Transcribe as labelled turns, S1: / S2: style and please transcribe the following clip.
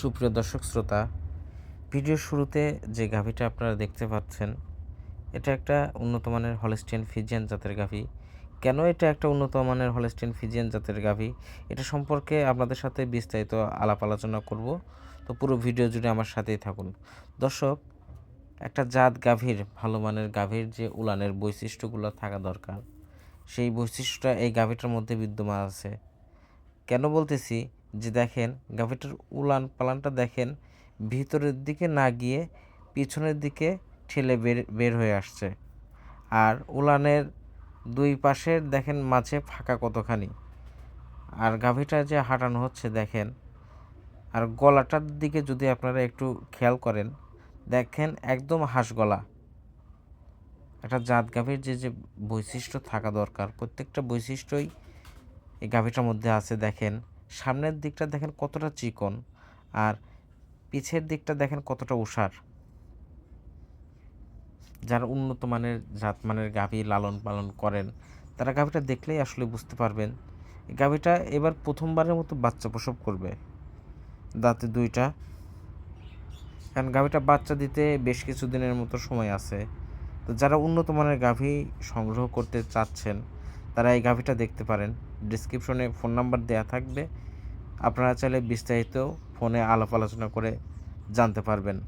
S1: সুপ্রিয় দর্শক শ্রোতা, ভিডিওর শুরুতে যে গাভীটা আপনারা দেখতে পাচ্ছেন, এটা একটা উন্নত মানের হলস্টিয়ান ফিজিয়ান জাতের গাভী। কেন এটা একটা উন্নত মানের হলস্টিয়ান ফিজিয়ান জাতের গাভী? এটা সম্পর্কে আপনাদের সাথে বিস্তারিত আলাপ আলোচনা করব। তো পুরো ভিডিও জুড়ে আমার সাথেই থাকুন। দর্শক, একটা জাত গাভীর, ভালো মানের গাভীর যে উলানের বৈশিষ্ট্যগুলো থাকা দরকার, সেই বৈশিষ্ট্যটা এই গাভীটার মধ্যে বিদ্যমান আছে। কেন বলতেছি? যে দেখেন, গাভীটার উলান পালানটা দেখেন, ভিতরের দিকে না গিয়ে পিছনের দিকে ঠেলে বের বের হয়ে আসছে। আর উলানের দুই পাশের দেখেন মাঝে ফাঁকা কতখানি। আর গাভীটা যে হাঁটানো হচ্ছে দেখেন, আর গলাটার দিকে যদি আপনারা একটু খেয়াল করেন, দেখেন একদম হাঁস গলা। একটা জাত গাভীর যে যে বৈশিষ্ট্য থাকা দরকার, প্রত্যেকটা বৈশিষ্ট্যই এই গাভীটার মধ্যে আছে দেখেন। সামনের দিকটা দেখেন কতটা চিকন আর পিছের দিকটা দেখেন কতটা উষার। যারা উন্নত মানের জাত মানের গাভী লালন পালন করেন, তারা গাভীটা দেখলেই আসলে বুঝতে পারবেন। গাভীটা এবার প্রথমবারের মতো বাচ্চা প্রসব করবে। দাঁতে দুইটা। কারণ গাভীটা বাচ্চা দিতে বেশ কিছু দিনের মতো সময় আছে। তো যারা উন্নত মানের গাভী সংগ্রহ করতে চাচ্ছেন, তারা এই গাভীটা দেখতে পারেন। ডিসক্রিপশনে ফোন নাম্বার দেওয়া থাকবে। আপনারা চাইলে বিস্তারিত ফোনে আলাপ আলোচনা করে জানতে পারবেন।